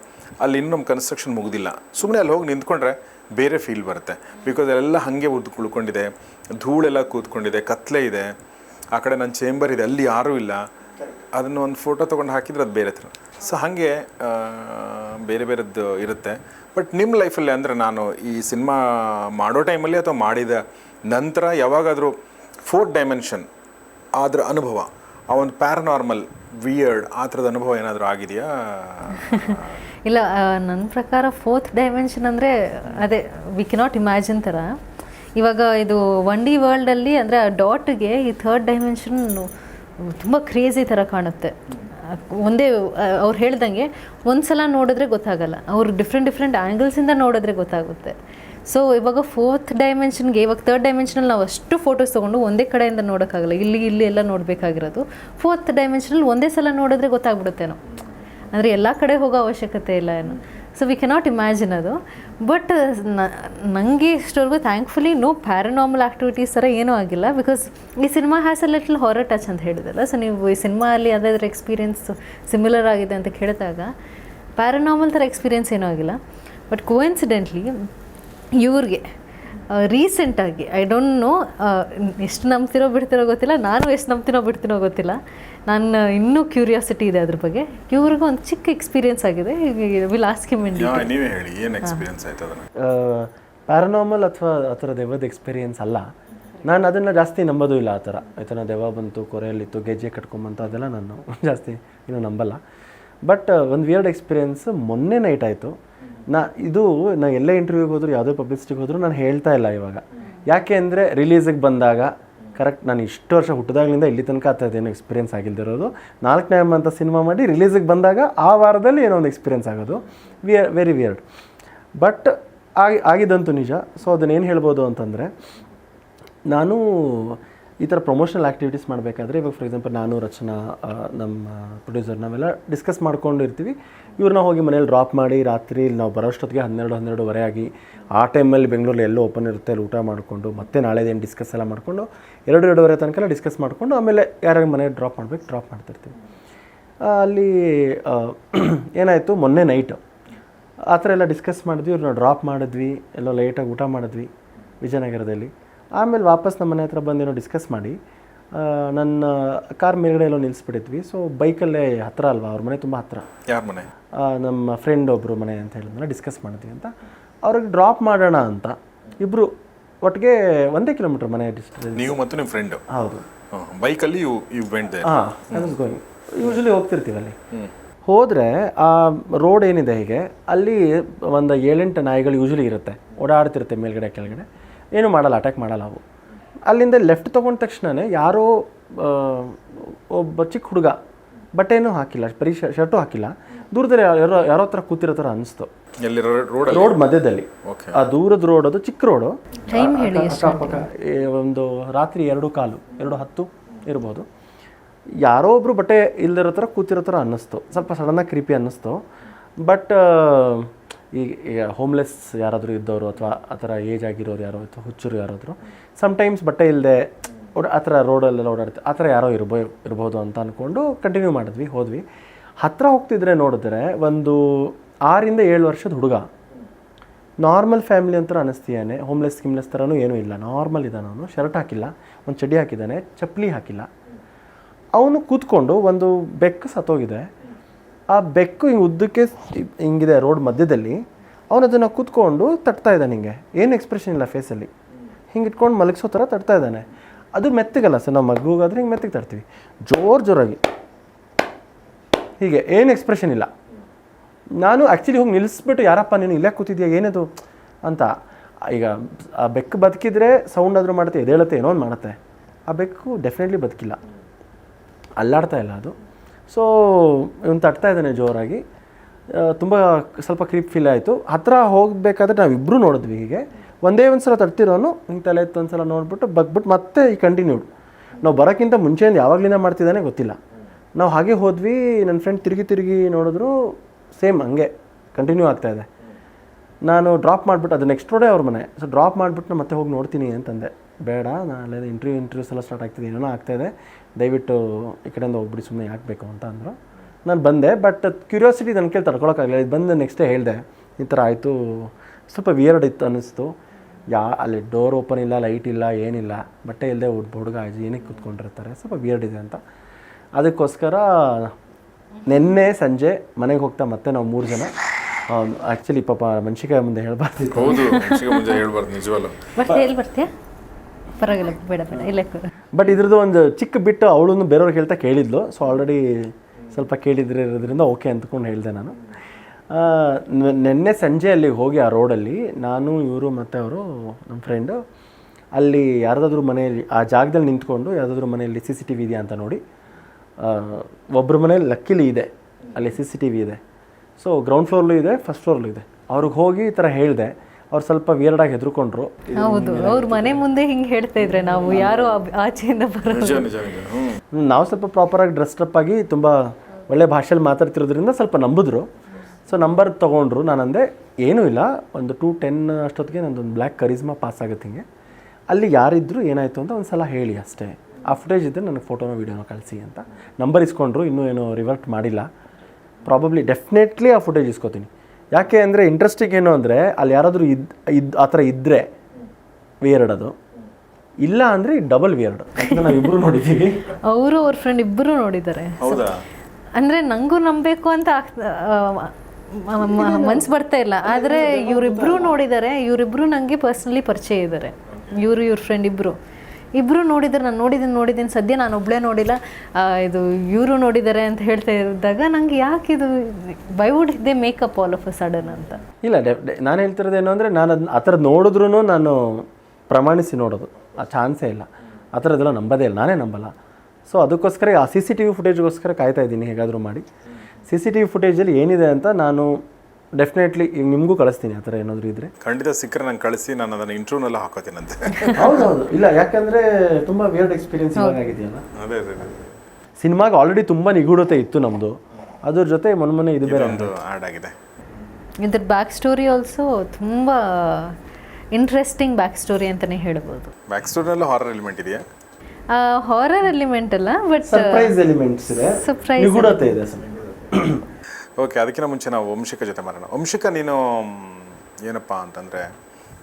ಅಲ್ಲಿ ಇನ್ನೂ ನಮ್ಮ ಕನ್ಸ್ಟ್ರಕ್ಷನ್ ಮುಗಿದಿಲ್ಲ. ಸುಮ್ಮನೆ ಅಲ್ಲಿ ಹೋಗಿ ನಿಂತ್ಕೊಂಡ್ರೆ ಬೇರೆ ಫೀಲ್ ಬರುತ್ತೆ. ಬಿಕಾಸ್ ಅಲ್ಲೆಲ್ಲ ಹಾಗೆ ಉದ್ದು ಕುಳ್ಕೊಂಡಿದೆ ಧೂಳೆಲ್ಲ ಕೂತ್ಕೊಂಡಿದೆ, ಕತ್ಲೆ ಇದೆ. ಆ ಕಡೆ ನನ್ನ ಚೇಂಬರ್ ಇದೆ, ಅಲ್ಲಿ ಯಾರೂ ಇಲ್ಲ. ಅದನ್ನು ಒಂದು ಫೋಟೋ ತೊಗೊಂಡು ಹಾಕಿದ್ರೆ ಅದು ಬೇರೆ ಥರ. ಸೊ ಹಾಗೆ ಬೇರೆ ಬೇರೆದ್ದು ಇರುತ್ತೆ. ಬಟ್ ನಿಮ್ಮ ಲೈಫಲ್ಲಿ ಅಂದರೆ ನಾನು ಈ ಸಿನಿಮಾ ಮಾಡೋ ಟೈಮಲ್ಲಿ ಅಥವಾ ಮಾಡಿದ ನಂತರ ಯಾವಾಗಾದರೂ ಫೋರ್ತ್ ಡೈಮೆನ್ಷನ್ ಅದರ ಅನುಭವ, ಆ ಒಂದು ಪ್ಯಾರನಾರ್ಮಲ್ ವಿಯರ್ಡ್ ಆ ಥರದ ಅನುಭವ ಏನಾದರೂ ಆಗಿದೆಯಾ? ಇಲ್ಲ ನನ್ನ ಪ್ರಕಾರ ಫೋರ್ತ್ ಡೈಮೆನ್ಷನ್ ಅಂದರೆ, ಅದೇ ವಿ ಕೆನಾಟ್ ಇಮ್ಯಾಜಿನ್ ಥರ. ಇವಾಗ ಇದು ಒನ್ ಡಿ ವರ್ಲ್ಡಲ್ಲಿ ಅಂದರೆ ಆ ಡಾಟ್ಗೆ ಈ ಥರ್ಡ್ ಡೈಮೆನ್ಷನ್ ತುಂಬ ಕ್ರೇಜಿ ಥರ ಕಾಣುತ್ತೆ. ಒಂದೇ ಅವ್ರು ಹೇಳ್ದಂಗೆ ಒಂದು ಸಲ ನೋಡಿದ್ರೆ ಗೊತ್ತಾಗಲ್ಲ. ಅವ್ರು ಡಿಫ್ರೆಂಟ್ ಡಿಫ್ರೆಂಟ್ ಆ್ಯಂಗಲ್ಸಿಂದ ನೋಡಿದ್ರೆ ಗೊತ್ತಾಗುತ್ತೆ. ಸೊ ಇವಾಗ ಫೋರ್ತ್ ಡೈಮೆನ್ಷನ್ಗೆ ಇವಾಗ ತರ್ಡ್ ಡೈಮೆನ್ಷನಲ್ಲಿ ನಾವು ಅಷ್ಟು ಫೋಟೋಸ್ ತೊಗೊಂಡು ಒಂದೇ ಕಡೆಯಿಂದ ನೋಡೋಕ್ಕಾಗಲ್ಲ. ಇಲ್ಲಿ ಇಲ್ಲಿ ಎಲ್ಲ ನೋಡಬೇಕಾಗಿರೋದು. ಫೋರ್ತ್ ಡೈಮೆನ್ಷನಲ್ಲಿ ಒಂದೇ ಸಲ ನೋಡಿದ್ರೆ ಗೊತ್ತಾಗ್ಬಿಡುತ್ತೇನೋ. ಅಂದರೆ ಎಲ್ಲ ಕಡೆ ಹೋಗೋ ಅವಶ್ಯಕತೆ ಇಲ್ಲ ಏನು. ಸೊ ವಿ ಕೆನಾಟ್ ಇಮ್ಯಾಜಿನ್ ಅದು. ಬಟ್ ನನಗೆ ಇಷ್ಟವರೆಗೂ ಥ್ಯಾಂಕ್ಫುಲಿ ನೋ ಪ್ಯಾರನಾರ್ಮಲ್ ಆ್ಯಕ್ಟಿವಿಟೀಸ್ ಥರ ಏನೂ ಆಗಿಲ್ಲ. ಬಿಕಾಸ್ ಈ cinema has a little horror touch ಅಂತ ಹೇಳಿದಲ್ಲ ಸೊ ನೀವು ಈ ಸಿನಿಮಾ ಅಲ್ಲಿ ಯಾವುದಾದ್ರೂ ಎಕ್ಸ್ಪೀರಿಯನ್ಸ್ ಸಿಮಿಲರ್ ಆಗಿದೆ ಅಂತ ಕೇಳಿದಾಗ ಪ್ಯಾರನಾರ್ಮಲ್ ಥರ ಎಕ್ಸ್ಪೀರಿಯೆನ್ಸ್ ಏನೂ ಆಗಿಲ್ಲ. ಬಟ್ ಕೋಇನ್ಸಿಡೆಂಟ್ಲಿ ಇವ್ರಿಗೆ ರೀಸೆಂಟಾಗಿ ಐ ಡೋಂಟ್ ನೋ ಎಷ್ಟು ನಂಬ್ತಿರೋ ಬಿಡ್ತಿರೋ ಗೊತ್ತಿಲ್ಲ. ನಾನು ಎಷ್ಟು ನಂಬ್ತಿರೋ ಬಿಡ್ತಿರೋ ಗೊತ್ತಿಲ್ಲ. ನಾನು ಇನ್ನೂ ಕ್ಯೂರಿಯಾಸಿಟಿ ಇದೆ ಅದ್ರ ಬಗ್ಗೆ. ಇವ್ರಿಗೂ ಒಂದು ಚಿಕ್ಕ ಎಕ್ಸ್ಪೀರಿಯನ್ಸ್ ಆಗಿದೆ. Will ask him in yeah, ನೀವೇ ಹೇಳಿ ಏನು ಎಕ್ಸ್ಪೀರಿಯನ್ಸ್ ಆಯ್ತು ಅದನ್ನು? ಪ್ಯಾರನಾರ್ಮಲ್ ಅಥವಾ ಆ ಥರ ದೆವ್ವದ ಎಕ್ಸ್ಪೀರಿಯನ್ಸ್ ಅಲ್ಲ. ನಾನು ಅದನ್ನು ಜಾಸ್ತಿ ನಂಬೋದು ಇಲ್ಲ ಆ ಥರ. ಥರ ದೆವ್ವ ಬಂತು ಕೊರೆಯಲ್ಲಿತ್ತು ಗೆಜ್ಜೆ ಕಟ್ಕೊಂಬಂತ ಅದೆಲ್ಲ ನಾನು ಜಾಸ್ತಿ ಇನ್ನೂ ನಂಬಲ್ಲ. ಬಟ್ ಒಂದು ವಿಯರ್ಡ್ ಎಕ್ಸ್ಪೀರಿಯನ್ಸ್ ಮೊನ್ನೆ ನೈಟ್ ಆಯಿತು. ನಾ ಇದು ನಾ ಎಲ್ಲೇ ಇಂಟರ್ವ್ಯೂಗೆ ಹೋದ್ರು ಯಾವುದೇ ಪಬ್ಲಿಸಿಟಿಗೆ ಹೋದರೂ ನಾನು ಹೇಳ್ತಾ ಇಲ್ಲ ಇವಾಗ. ಯಾಕೆ ಅಂದರೆ ರಿಲೀಸಿಗೆ ಬಂದಾಗ ಕರೆಕ್ಟ್ ನಾನು ಇಷ್ಟು ವರ್ಷ ಹುಟ್ಟಿದಾಗಲಿಂದ ಇಲ್ಲಿ ತನಕ ಆ ಥರದ್ದೇನು ಎಕ್ಸ್ಪೀರಿಯನ್ಸ್ ಆಗಿಲ್ದಿರೋದು ನಾಲ್ಕನೇ ಅಂತ ಸಿನಿಮಾ ಮಾಡಿ ರಿಲೀಸಿಗೆ ಬಂದಾಗ ಆ ವಾರದಲ್ಲಿ ಏನೋ ಒಂದು ಎಕ್ಸ್ಪೀರಿಯನ್ಸ್ ಆಗೋದು. ವಿಯರ್ ವೆರಿ ವಿಯರ್ಡ್ ಬಟ್ ಆಗಿ ಆಗಿದ್ದಂತೂ ನಿಜ. ಸೊ ಅದನ್ನೇನು ಹೇಳ್ಬೋದು ಅಂತಂದರೆ, ನಾನು ಈ ಥರ ಪ್ರಮೋಷನಲ್ ಆ್ಯಕ್ಟಿವಿಟೀಸ್ ಮಾಡಬೇಕಾದ್ರೆ ಇವಾಗ ಫಾರ್ ಎಕ್ಸಾಂಪಲ್ ನಾನು, ರಚನಾ ನಮ್ಮ ಪ್ರೊಡ್ಯೂಸರ್ ನಾವೆಲ್ಲ ಡಿಸ್ಕಸ್ ಮಾಡ್ಕೊಂಡು ಇರ್ತೀವಿ ಇವ್ರನ್ನ ಹೋಗಿ ಮನೇಲಿ ಡ್ರಾಪ್ ಮಾಡಿ ರಾತ್ರಿ ನಾವು ಬರೋಷ್ಟೊತ್ತಿಗೆ ಹನ್ನೆರಡು, ಹನ್ನೆರಡುವರೆ ಆಗಿ ಆ ಟೈಮಲ್ಲಿ ಬೆಂಗಳೂರಲ್ಲಿ ಎಲ್ಲೋ ಓಪನ್ ಇರುತ್ತೆ ಅಲ್ಲಿ ಊಟ ಮಾಡಿಕೊಂಡು ಮತ್ತೆ ನಾಳೆದೇನು ಡಿಸ್ಕಸ್ ಎಲ್ಲ ಮಾಡಿಕೊಂಡು ಎರಡು, ಎರಡೂವರೆ ತನಕ ಎಲ್ಲ ಡಿಸ್ಕಸ್ ಮಾಡಿಕೊಂಡು ಆಮೇಲೆ ಯಾರ್ಯಾರು ಮನೆಗೆ ಡ್ರಾಪ್ ಮಾಡಬೇಕು ಡ್ರಾಪ್ ಮಾಡ್ತಿರ್ತೀವಿ. ಅಲ್ಲಿ ಏನಾಯಿತು ಮೊನ್ನೆ ನೈಟು ಆ ಥರ ಎಲ್ಲ ಡಿಸ್ಕಸ್ ಮಾಡಿದ್ವಿ, ಇವ್ರನ್ನ ಡ್ರಾಪ್ ಮಾಡಿದ್ವಿ, ಎಲ್ಲ ಲೇಟಾಗಿ ಊಟ ಮಾಡಿದ್ವಿ ವಿಜಯನಗರದಲ್ಲಿ. ಆಮೇಲೆ ವಾಪಸ್ ನಮ್ಮ ಮನೆ ಹತ್ರ ಬಂದೇನೋ ಡಿಸ್ಕಸ್ ಮಾಡಿ ನನ್ನ ಕಾರ್ ಮೇಲ್ಗಡೆ ಎಲ್ಲೋ ನಿಲ್ಲಿಸ್ಬಿಟ್ಟಿದ್ವಿ ಸೊ ಬೈಕಲ್ಲೇ ಹತ್ರ ಅಲ್ವಾ? ಅವ್ರ ಮನೆ ತುಂಬ ಹತ್ರ. ಯಾರ ಮನೆ? ನಮ್ಮ ಫ್ರೆಂಡ್ ಒಬ್ಬರು ಮನೆ ಅಂತ ಹೇಳಿದ್ನಲ್ಲ ಡಿಸ್ಕಸ್ ಮಾಡಿದ್ವಿ ಅಂತ. ಅವ್ರಿಗೆ ಡ್ರಾಪ್ ಮಾಡೋಣ ಅಂತ. ಇಬ್ಬರು ಒಟ್ಟಿಗೆ ಒಂದೇ ಕಿಲೋಮೀಟ್ರ್ ಮನೆ ಡಿಸ್ಟೆನ್ಸ್ ನೀವು ಮತ್ತು ನಿಮ್ಮ ಫ್ರೆಂಡ್ ಹೌದು. ಬೈಕಲ್ಲಿ ಯು ಯು ವೆಂಟ್ ಹಾಂ ಗೋಯಿಂಗ್ ಯೂಶ್ವಲಿ ಹೋಗ್ತಿರ್ತೀವಿ ಅಲ್ಲಿ. ಹೋದರೆ ಆ ರೋಡ್ ಏನಿದೆ ಹೀಗೆ ಅಲ್ಲಿ ಒಂದು ಏಳೆಂಟು ನಾಯಿಗಳು ಯೂಶ್ವಲಿ ಇರುತ್ತೆ. ಓಡಾಡ್ತಿರುತ್ತೆ ಮೇಲ್ಗಡೆ ಕೆಳಗಡೆ. ಏನು ಮಾಡಲ್ಲ ಅಟ್ಯಾಕ್ ಮಾಡಲ್ಲ ಅವು. ಅಲ್ಲಿಂದ ಲೆಫ್ಟ್ ತೊಗೊಂಡ ತಕ್ಷಣವೇ ಯಾರೋ ಒಬ್ಬ ಚಿಕ್ಕ ಹುಡುಗ ಬಟ್ಟೆನೂ ಹಾಕಿಲ್ಲ ಬರೀ ಶರ್ಟು ಹಾಕಿಲ್ಲ. ದೂರದಲ್ಲಿ ಯಾರೋ ಯಾರೋ ಹತ್ರ ಕೂತಿರೋ ಥರ ಅನಿಸ್ತು ರೋಡ್ ಮಧ್ಯದಲ್ಲಿ. ಓಕೆ ಆ ದೂರದ ರೋಡ್ ಅದು ಚಿಕ್ಕ ರೋಡು ಟೈಮ್ ಹೇಳಿ ಅಕ್ಕಪಕ್ಕ ಈ ಒಂದು ರಾತ್ರಿ ಎರಡು ಕಾಲು ಎರಡು ಹತ್ತು ಇರ್ಬೋದು. ಯಾರೋ ಒಬ್ರು ಬಟ್ಟೆ ಇಲ್ದಿರೋ ಥರ ಕೂತಿರೋ ಥರ ಅನ್ನಿಸ್ತು ಸ್ವಲ್ಪ ಸಡನ್ನಾಗಿ ಕ್ರೀಪಿ ಅನ್ನಿಸ್ತು ಬಟ್ ಈಗ ಹೋಮ್ಲೆಸ್ ಯಾರಾದರೂ ಇದ್ದವರು ಅಥವಾ ಆ ಥರ ಏಜ್ ಆಗಿರೋರು ಯಾರೋ, ಅಥವಾ ಹುಚ್ಚರು ಯಾರಾದರೂ ಸಮ್ಟೈಮ್ಸ್ ಬಟ್ಟೆ ಇಲ್ಲದೆ ಆ ಥರ ರೋಡಲ್ಲೆಲ್ಲ ಓಡಾಡ್ತೀವಿ ಆ ಥರ ಯಾರೋ ಇರ್ಬೋ, ಇರ್ಬೋದು ಅಂತ ಅಂದ್ಕೊಂಡು ಕಂಟಿನ್ಯೂ ಮಾಡಿದ್ವಿ, ಹೋದ್ವಿ. ಹತ್ತಿರ ಹೋಗ್ತಿದ್ರೆ ನೋಡಿದ್ರೆ ಒಂದು ಆರಿಂದ ಏಳು ವರ್ಷದ ಹುಡುಗ. ನಾರ್ಮಲ್ ಫ್ಯಾಮಿಲಿ ಅಂತ ಅನ್ನಿಸ್ತೀಯಾನೆ ಹೋಮ್ಲೆಸ್ ಗಿಮ್ಲೆಸ್ ಥರನೂ ಏನೂ ಇಲ್ಲ. ನಾರ್ಮಲ್ ಇದ್ದಾನೆ ಅವನು ಶರ್ಟ್ ಹಾಕಿಲ್ಲ, ಒಂದು ಚಡಿ ಹಾಕಿದ್ದಾನೆ, ಚಪ್ಪಲಿ ಹಾಕಿಲ್ಲ. ಅವನು ಕೂತ್ಕೊಂಡು ಒಂದು ಬೆಕ್ಕು ಸತ್ತೋಗಿದೆ. ಆ ಬೆಕ್ಕು ಹಿಂಗೆ ಉದ್ದಕ್ಕೆ ಹಿಂಗಿದೆ ರೋಡ್ ಮಧ್ಯದಲ್ಲಿ, ಅವನು ಅದನ್ನು ಕೂತ್ಕೊಂಡು ತಟ್ತಾ ಇದ್ದಾನೆ ಹಿಂಗೆ. ಏನು ಎಕ್ಸ್ಪ್ರೆಷನ್ ಇಲ್ಲ ಫೇಸಲ್ಲಿ ಹಿಂಗೆ ಇಟ್ಕೊಂಡು ಮಲಗಿಸೋ ಥರ ತಟ್ತಾ ಇದ್ದಾನೆ. ಅದು ಮೆತ್ತಗಲ್ಲ ಸರ್, ನಾವು ಮಗುಗಾದ್ರೆ ಹಿಂಗೆ ಮೆತ್ತಗೆ ತರ್ತೀವಿ ಜೋರು ಜೋರಾಗಿ. ಹೀಗೆ, ಏನು ಎಕ್ಸ್ಪ್ರೆಷನ್ ಇಲ್ಲ. ನಾನು ಆ್ಯಕ್ಚುಲಿ ಹೋಗಿ ನಿಲ್ಲಿಸ್ಬಿಟ್ಟು ಯಾರಪ್ಪ, ನೀನು ಇಲ್ಲೇ ಕೂತಿದ್ಯಾ? ಏನದು? ಅಂತ. ಈಗ ಆ ಬೆಕ್ಕು ಬದುಕಿದ್ರೆ ಸೌಂಡ್ ಆದರೂ ಮಾಡುತ್ತೆ ಎದೇಳುತ್ತೆ ಏನೋ ಒಂದು ಮಾಡುತ್ತೆ. ಆ ಬೆಕ್ಕು ಡೆಫಿನೆಟ್ಲಿ ಬದುಕಿಲ್ಲ. ಅಲ್ಲಾಡ್ತಾ ಇಲ್ಲ ಅದು. ಸೊ ಇವನು ತಟ್ತಾ ಇದ್ದಾನೆ ಜೋರಾಗಿ. ತುಂಬ ಸ್ವಲ್ಪ ಕ್ರೀಪ್ ಫೀಲ್ ಆಯಿತು. ಹತ್ತಿರ ಹೋಗಬೇಕಾದ್ರೆ ನಾವಿಬ್ಬರು ನೋಡಿದ್ವಿ ಹೀಗೆ. ಒಂದೇ ಒಂದು ಸಲ ತಟ್ತಿರೋನು ಹಿಂಗೆ ತಲೆ ಎತ್ತು ಒಂದು ಸಲ ನೋಡ್ಬಿಟ್ಟು ಬಗ್ಬಿಟ್ಟು ಮತ್ತೆ ಈ ಕಂಟಿನ್ಯೂಡ್ ನಾವು ಬರೋಕ್ಕಿಂತ ಮುಂಚೆಯಿಂದ ಯಾವಾಗಲಿಂದ ಮಾಡ್ತಿದ್ದಾನೆ ಗೊತ್ತಿಲ್ಲ. ನಾವು ಹಾಗೆ ಹೋದ್ವಿ ನನ್ನ ಫ್ರೆಂಡ್ ತಿರುಗಿ ತಿರುಗಿ ನೋಡಿದ್ರು ಸೇಮ್ ಹಂಗೆ ಕಂಟಿನ್ಯೂ ಆಗ್ತಾ ಇದೆ. ನಾನು ಡ್ರಾಪ್ ಮಾಡಿಬಿಟ್ಟು, ಅದು ನೆಕ್ಸ್ಟ್ ರೋಡೇ ಅವ್ರ ಮನೆ. ಸೊ ಡ್ರಾಪ್ ಮಾಡಿಬಿಟ್ಟು ನಾನು ಮತ್ತೆ ಹೋಗಿ ನೋಡ್ತೀನಿ ಅಂತಂದೆ. ಬೇಡ, ನಾಳೆ ಇಂಟರ್ವ್ಯೂ ಇಂಟರ್ವ್ಯೂಸ್ ಎಲ್ಲ ಸ್ಟಾರ್ಟ್ ಆಗ್ತಿದೆ, ಏನೋ ಆಗ್ತಾಯಿದೆ ದಯವಿಟ್ಟು ಈ ಕಡೆಯಿಂದ ಹೋಗ್ಬಿಡಿ ಸುಮ್ಮನೆ ಯಾಕೆ ಬೇಕು ಅಂತ ಅಂದರು. ನಾನು ಬಂದೆ ಬಟ್ ಕ್ಯೂರಿಯಾಸಿಟಿ ನನ್ನ ಕೇಳಿ ತಡ್ಕೊಳಕ್ಕಾಗಲಿಲ್ಲ. ಇದು ಬಂದು ನೆಕ್ಸ್ಟ್ ಡೇ ಹೇಳಿದೆ ಈ ಥರ ಆಯಿತು. ಸ್ವಲ್ಪ ವಿಯರ್ಡ್ ಇತ್ತು ಅನ್ನಿಸ್ತು. ಯಾ ಅಲ್ಲಿ ಡೋರ್ ಓಪನ್ ಇಲ್ಲ ಲೈಟ್ ಇಲ್ಲ ಏನಿಲ್ಲ. ಬಟ್ಟೆ ಇಲ್ಲದೆ ಹುಡುಗ ಏನಕ್ಕೆ ಕೂತ್ಕೊಂಡಿರ್ತಾರೆ? ಸ್ವಲ್ಪ ವಿಯರ್ಡ್ ಇದೆ ಅಂತ. ಅದಕ್ಕೋಸ್ಕರ ನಿನ್ನೆ ಸಂಜೆ ಮನೆಗೆ ಹೋಗ್ತಾ ಮತ್ತೆ ನಾವು ಮೂರು ಜನ. ಆ್ಯಕ್ಚುಲಿ ಪಾಪ ಮನ್ಷಿಕಾಯಿ ಮುಂದೆ ಹೇಳ್ಬಾರ್ದಿತ್ತು. ಹೌದು ಹೇಳ್ಬಾರ್ದು ನಿಜವಲ್ಲ ಬರ್ತೀಯ ಹೇಳ್ಬರ್ತೀಯ ಬರ್ತೀಯಾ? ಪರವಾಗಿಲ್ಲ, ಬೇಡ ಬೇಡ. ಬಟ್ ಇದ್ರದ್ದು ಒಂದು ಚಿಕ್ಕ ಬಿಟ್ಟು ಅವಳನ್ನು ಬೇರೆಯವ್ರಿಗೆ ಹೇಳ್ತಾ ಕೇಳಿದ್ಲು. ಸೊ ಆಲ್ರೆಡಿ ಸ್ವಲ್ಪ ಕೇಳಿದ್ರೆ ಇರೋದ್ರಿಂದ ಓಕೆ ಅಂದ್ಕೊಂಡು ಹೇಳಿದೆ ನಾನು. ನಿನ್ನೆ ಸಂಜೆ ಅಲ್ಲಿಗೆ ಹೋಗಿ ಆ ರೋಡಲ್ಲಿ ನಾನು, ಇವರು ಮತ್ತು ಅವರು ನಮ್ಮ ಫ್ರೆಂಡು ಅಲ್ಲಿ ಯಾರ್ದಾದ್ರೂ ಮನೆಯಲ್ಲಿ, ಆ ಜಾಗದಲ್ಲಿ ನಿಂತ್ಕೊಂಡು ಯಾರ್ದಾದ್ರೂ ಮನೆಯಲ್ಲಿ ಸಿ ಸಿ ಟಿ ವಿ ಇದೆಯಾ ಅಂತ ನೋಡಿ ಒಬ್ಬರ ಮನೇಲಿ ಲಕ್ಕಿಲಿ ಇದೆ. ಅಲ್ಲಿ ಸಿ ಸಿ ಟಿ ವಿ ಇದೆ. ಸೊ ಗ್ರೌಂಡ್ ಫ್ಲೋರ್ಲು ಇದೆ ಫಸ್ಟ್ ಫ್ಲೋರ್ಲು ಇದೆ. ಅವ್ರಿಗೆ ಹೋಗಿ ಈ ಥರ ಹೇಳಿದೆ. ಅವ್ರು ಸ್ವಲ್ಪ ವಿಯರ್ಡಾಗಿ ಹೆದರ್ಕೊಂಡ್ರು. ಹೌದು ಅವ್ರ ಮನೆ ಮುಂದೆ ಹಿಂಗೆ ಹೇಳ್ತಾ ಇದ್ರೆ ನಾವು ಯಾರು ಆಚೆಯಿಂದ ಬರೋದು ನಾವು ಸ್ವಲ್ಪ ಪ್ರಾಪರಾಗಿ ಡ್ರೆಸ್ಡಪ್ ಆಗಿ ತುಂಬ ಒಳ್ಳೆ ಭಾಷೆಯಲ್ಲಿ ಮಾತಾಡ್ತಿರೋದ್ರಿಂದ ಸ್ವಲ್ಪ ನಂಬಿದ್ರು. ಸೊ ನಂಬರ್ ತೊಗೊಂಡ್ರು. ನಾನು ಅಂದೆ ಏನೂ ಇಲ್ಲ. ಒಂದು ಟು ಟೆನ್ ಅಷ್ಟೊತ್ತಿಗೆ ಒಂದು ಬ್ಲ್ಯಾಕ್ ಕರಿಸ್ಮಾ ಪಾಸ್ ಆಗುತ್ತೆ ಹಿಂಗೆ. ಅಲ್ಲಿ ಯಾರಿದ್ರು ಏನಾಯಿತು ಅಂತ ಒಂದು ಸಲ ಹೇಳಿ ಅಷ್ಟೇ. ಆ ಫುಟೇಜ್ ಇದ್ದರೆ ನನಗೆ ಫೋಟೋನ ವೀಡಿಯೋನ ಕಳಿಸಿ ಅಂತ. ನಂಬರ್ ಇಸ್ಕೊಂಡ್ರು. ಇನ್ನೂ ಏನು ರಿವರ್ಟ್ ಮಾಡಿಲ್ಲ. ಪ್ರಾಬಬ್ಲಿ ಡೆಫಿನೆಟ್ಲಿ ಆ ಫುಟೇಜ್ ಇಸ್ಕೋತೀನಿ. ಯಾಕೆ ಅಂದರೆ ಇಂಟ್ರೆಸ್ಟಿಂಗ್ ಏನು ಅಂದರೆ ಅಲ್ಲಿ ಯಾರಾದರೂ ಇದ್ ಇದ್ ಆ ಥರ ಇದ್ದರೆ ವಿಯರ್ಡ್ ಅದು. ಇಲ್ಲ ಅಂದರೆ ಡಬಲ್ ವಿಯರ್ಡ್ ನಾವಿಬ್ಬರು ನೋಡಿದ್ದೀವಿ ಅವರು ಅವ್ರ ಫ್ರೆಂಡ್ ಇಬ್ಬರು ನೋಡಿದ್ದಾರೆ. ಹೌದಾ? ಅಂದ್ರೆ ನಂಗೂ ನಂಬಬೇಕು ಅಂತ ಮನ್ಸು ಬರ್ತಾ ಇಲ್ಲ. ಆದರೆ ಇವರಿಬ್ಬರು ನೋಡಿದ್ದಾರೆ. ಇವರಿಬ್ಬರು ನನಗೆ ಪರ್ಸ್ನಲಿ ಪರಿಚಯ ಇದ್ದಾರೆ. ಇವರು ಇವ್ರ ಫ್ರೆಂಡ್ ಇಬ್ಬರು ಇಬ್ಬರು ನೋಡಿದ್ರೆ ನಾನು ನೋಡಿದ್ದೀನಿ ನೋಡಿದ್ದೀನಿ ಸದ್ಯ ನಾನು ಒಬ್ಬಳೇ ನೋಡಿಲ್ಲ. ಇದು ಇವರು ನೋಡಿದ್ದಾರೆ ಅಂತ ಹೇಳ್ತಾ ಇದ್ದಾಗ ನಂಗೆ ಯಾಕೆ ಇದು why would they make up all of a sudden ಅಂತ. ಇಲ್ಲ ನಾನು ಹೇಳ್ತಿರೋದು ಏನು ಅಂದರೆ ನಾನು ಅದನ್ನ ಆ ಥರದ್ದು ನೋಡಿದ್ರೂ ನಾನು ಪ್ರಮಾಣಿಸಿ ನೋಡೋದು. ಆ ಚಾನ್ಸೇ ಇಲ್ಲ. ಆ ಥರದ್ದೆಲ್ಲ ನಂಬೋದೇ ಇಲ್ಲ. ನಾನೇ ನಂಬಲ್ಲ. ಸೊ ಅದಕ್ಕೋಸ್ಕರ ಆ ಸಿ ಸಿ ಟಿ ವಿ ಫುಟೇಜ್ಗೋಸ್ಕರ ಕಾಯ್ತಾ ಇದ್ದೀನಿ ಹೇಗಾದರೂ ಮಾಡಿ. ಸಿ ಸಿ ಟಿ ವಿ ಫುಟೇಜಲ್ಲಿ ಏನಿದೆ ಅಂತ ನಾನು ಡೆಫಿನೆಟ್ಲಿ ಈಗ ನಿಮಗೂ ಕಳಿಸ್ತೀನಿ ಆ ಥರ ಏನಾದರೂ ಇದ್ರೆ. ಖಂಡಿತ ಸಿಕ್ಕರೆ ನಂಗೆ ಕಳಿಸಿ ನಾನು ಅದನ್ನು ಇಂಟ್ರೂನೆಲ್ಲ ಹಾಕೋತೀನಂತೆ. ಹೌದೌದು. ಇಲ್ಲ ಯಾಕಂದರೆ ತುಂಬ ವಿಯರ್ಡ್ ಎಕ್ಸ್ಪೀರಿಯನ್ಸ್ ಇವಾಗ ಆಗಿದೆಯಲ್ಲ? ಅದೇ ಅದೇ ಸಿನಿಮಾಗೆ ಆಲ್ರೆಡಿ ತುಂಬ ನಿಗೂಢತೆ ಇತ್ತು ನಮ್ಮದು ಅದ್ರ ಜೊತೆ ಮೊನ್ನೆ ಮೊನ್ನೆ ಇದು ಬೇರೆ ಒಂದು ಆ್ಯಡ್ ಆಗಿದೆ. ಇದ್ರ ಬ್ಯಾಕ್ ಸ್ಟೋರಿ ಆಲ್ಸೋ ತುಂಬ ಇಂಟ್ರೆಸ್ಟಿಂಗ್ ಬ್ಯಾಕ್ ಸ್ಟೋರಿ ಅಂತಲೇ ಹೇಳ್ಬೋದು. ಬ್ಯಾಕ್ ಸ್ಟೋರಿನಲ್ಲೂ ಹಾರರ್ ಎಲಿಮೆಂಟ್ ಇದೆಯಾ? ಹಾರರ್ ಎಲಿಮೆಂಟ್ ಅಲ್ಲ ಬಟ್ ಸರ್ಪ್ರೈಸ್ ಎಲಿಮೆಂಟ್ಸ್ ಇದೆ. ಸರ್ಪ್ರೈಸ್ ನಿಗೂಢತೆ ಇದೆ ಸರ್ ಓಕೆ ಅದಕ್ಕಿಂತ ಮುಂಚೆ ನಾವು ವಂಶಿಕ ಜೊತೆ ಮಾಡೋಣ ವಂಶಿಕ ನೀನು ಏನಪ್ಪ ಅಂತಂದರೆ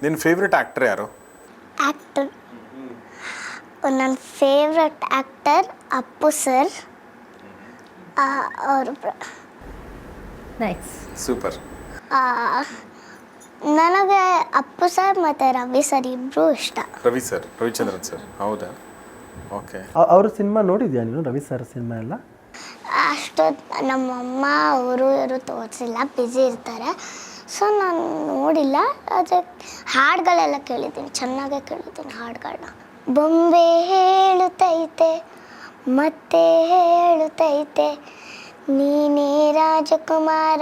ನಿನ್ನ ಫೇವ್ರೆಟ್ ಆ್ಯಕ್ಟರ್ ಯಾರು? ಆ್ಯಕ್ಟರ್ ನನ್ನ ಫೇವ್ರೆಟ್ ಆ್ಯಕ್ಟರ್ ಅಪ್ಪು ಸರ್ ಅವರು ನೈಸ್ ಸೂಪರ್ ನನಗೆ ಅಪ್ಪು ಸರ್ ಮತ್ತು ರವಿ ಸರ್ ಇಬ್ಬರು ಇಷ್ಟ. ರವಿ ಸರ್ ರವಿಚಂದ್ರನ್ ಸರ್ ಹೌದಾ? ಓಕೆ ಅವ್ರ ಸಿನಿಮಾ ನೋಡಿದ್ಯಾ ನೀನು? ರವಿ ಸರ್ ಸಿನಿಮಾ ಎಲ್ಲ? ಅಷ್ಟೊತ್ತು ನಮ್ಮಮ್ಮ, ಅವರು ಇವರು ತೋರಿಸಿಲ್ಲ ಬ್ಯುಸಿ ಇರ್ತಾರೆ. ಸೊ ನಾನು ನೋಡಿಲ್ಲ. ಆದರೆ ಹಾಡುಗಳೆಲ್ಲ ಕೇಳಿದ್ದೀನಿ. ಚೆನ್ನಾಗೇ ಕೇಳಿದ್ದೀನಿ ಹಾಡುಗಳನ್ನ ಬೊಂಬೆ ಹೇಳುತ್ತೈತೆ, ಮತ್ತೆ ಹೇಳುತ್ತೈತೆ, ನೀನೇ ರಾಜಕುಮಾರ.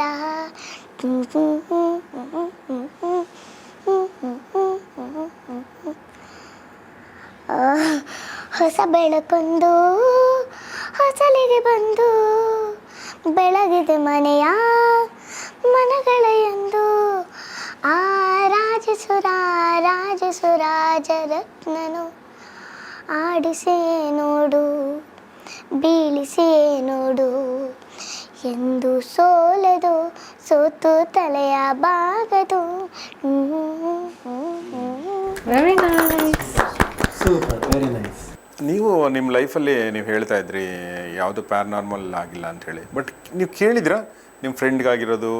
ಹೊಸ ಬೆಳಕೊಂದು ಹೊಸಲಿಗೆ ಬಂದು ಬೆಳಗಿದೆ ಮನೆಯ ಮನಗಳ ಎಂದು ಆ ರಾಜಸುರ ರಾಜಸುರಾಜರತ್ನನು ಆಡಿಸಿಯೇ ನೋಡು ಬೀಳಿಸಿಯೇ ನೋಡು. ಎಂದು ಸೋಲದು ಸೋತು ತಲೆಯ ಬಾಗದು. Very nice super very nice ನೀವು ನಿಮ್ಮ ಲೈಫಲ್ಲಿ ನೀವು ಹೇಳ್ತಾ ಇದ್ರಿ, ಯಾವುದು ಪ್ಯಾರ್ನಾರ್ಮಲ್ ಆಗಿಲ್ಲ ಅಂತ ಹೇಳಿ. ಬಟ್ ನೀವು ಕೇಳಿದ್ರ? ನಿಮ್ಮ ಫ್ರೆಂಡ್ಗಾಗಿರೋದು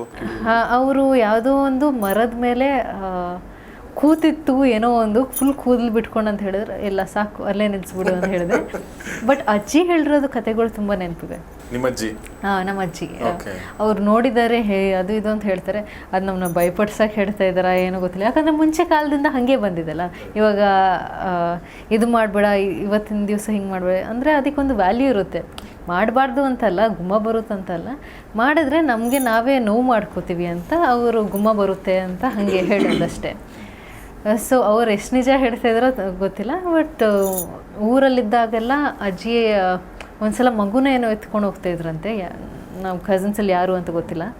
ಅವರು ಯಾವುದೋ ಒಂದು ಮರದ ಮೇಲೆ ಕೂತಿತ್ತು, ಏನೋ ಒಂದು ಫುಲ್ ಕೂದಲು ಬಿಟ್ಕೊಂಡು ಅಂತ ಹೇಳಿದ್ರೆ. ಎಲ್ಲ ಸಾಕು, ಅಲ್ಲೇ ನಿಲ್ಸ್ಬಿಡು ಅಂತ ಹೇಳಿದೆ ಬಟ್ ಅಜ್ಜಿ ಹೇಳಿರೋದು ಕತೆಗಳು ತುಂಬ ನೆನಪಿವೆ ನಿಮ್ಮ ಅಜ್ಜಿ ಹಾಂ ನಮ್ಮ ಅಜ್ಜಿ Okay. ಅವ್ರು ನೋಡಿದ್ದಾರೆ ಹೇ ಅದು ಇದು ಅಂತ ಹೇಳ್ತಾರೆ. ಅದು ನಮ್ಮನ್ನ ಭಯಪಡ್ಸಕ್ಕೆ ಹೇಳ್ತಾ ಇದ್ದಾರಾ ಏನೋ ಗೊತ್ತಿಲ್ಲ. ಯಾಕಂದರೆ ಮುಂಚೆ ಕಾಲದಿಂದ ಹಾಗೆ ಬಂದಿದ್ದಲ್ಲ. ಇವಾಗ ಇದು ಮಾಡಬೇಡ ಇವತ್ತಿನ ದಿವಸ ಹಿಂಗೆ ಮಾಡಬೇಡ. ಅಂದರೆ ಅದಕ್ಕೊಂದು ವ್ಯಾಲ್ಯೂ ಇರುತ್ತೆ. ಮಾಡಬಾರ್ದು ಅಂತಲ್ಲ ಗುಮ್ಮ ಬರುತ್ತಂತಲ್ಲ ಮಾಡಿದ್ರೆ ನಮಗೆ ನಾವೇ ನೋವು ಮಾಡ್ಕೋತೀವಿ ಅಂತ ಅವರು ಗುಮ್ಮ ಬರುತ್ತೆ ಅಂತ ಹಾಗೆ ಹೇಳೋದಷ್ಟೇ. ಸೊ ಅವ್ರು ಎಷ್ಟು ನಿಜ ಹೇಳ್ತಾ ಇದ್ದಾರೋ ತ- ಗೊತ್ತಿಲ್ಲ ಬಟ್ ಊರಲ್ಲಿದ್ದಾಗೆಲ್ಲ ಅಜ್ಜಿ ಆ, ಒಂದ್ಸಲ ಮಗುನ ಏನೋ ಎತ್ಕೊಂಡು ಹೋಗ್ತಾ ಇದ್ರಂತೆ. ನಾವು ಕಸಿನ್ಸಲ್ಲಿ ಯಾರು ಅಂತ ಗೊತ್ತಿಲ್ಲ.